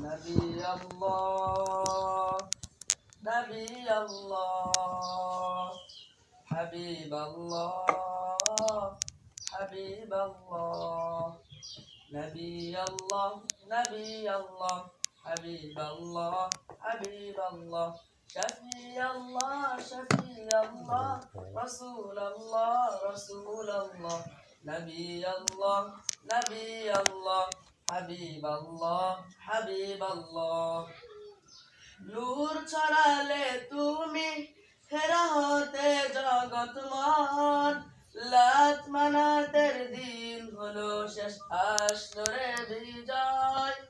نبي الله نبي الله حبيب الله حبيب الله. نبي الله نبي الله حبيب الله حبيب الله. شفي الله شفي الله رسول الله رسول الله. نبي الله نبي الله. হাবিব আল্লাহ হাবিব আল্লাহ নূর ছড়ালে তুমি ফেরা হতে জগৎ মান লাত মানাতের দিন হলো শেষ আসরে বিজয়।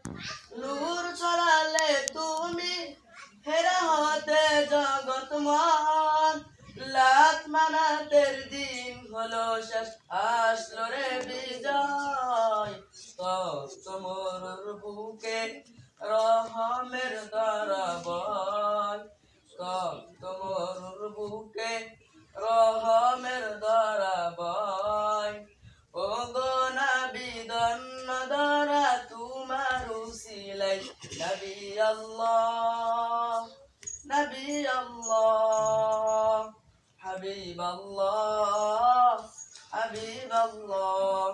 দন্ন দ্বারা তোমার উসিলাই নবী আল্লাহ নবী আল্লাহ হাবিব আল্লাহ হাবিব আল্লাহ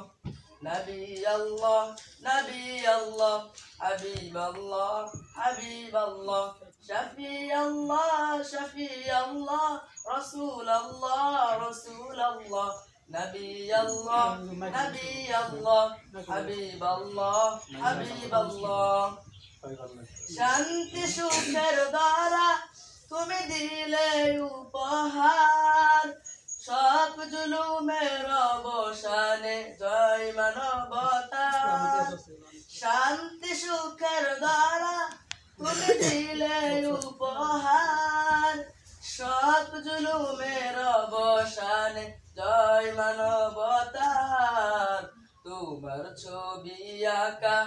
নবী আল্লাহ নবী আল্লাহ হাবিব আল্লাহ হাবিব আল্লাহ শফি আল্লাহ শফি আল্লাহ রসুল আল্লাহ রসুল আল্লাহ নবী আল্লাহ নবী আল্লাহ, হাবিব আল্লাহ হাবিব আল্লাহ। শান্তি সুখের দ্বারা তুমি দিলে উপহার। সব জুলুমের অবসানে জয় মানবতা শান্তি সুখের দ্বারা তুমি দিলে উপহার। সব জুলুমের অবসানে মানবতার তোমার ছবি আঁকা,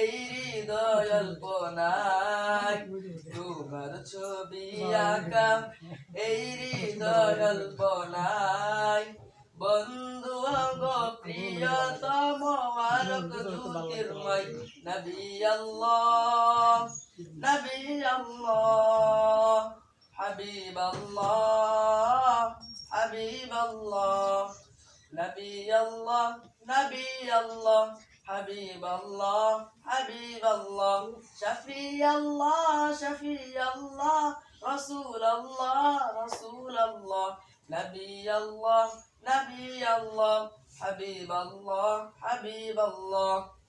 এই হৃদয় অল্পনায় তোমার ছবি আঁকা, এই হৃদয় অল্পনায় বন্ধু অঙ্গ প্রিয়তম আলোক জ্যোতির্ময় নবী আল্লাহ নবী আল্লাহ, হাবিব আল্লাহ হাবিব আল্লাহ। نبي الله نبي الله حبيب الله حبيب الله شفي الله شفي الله رسول الله رسول الله نبي الله نبي الله حبيب الله حبيب الله.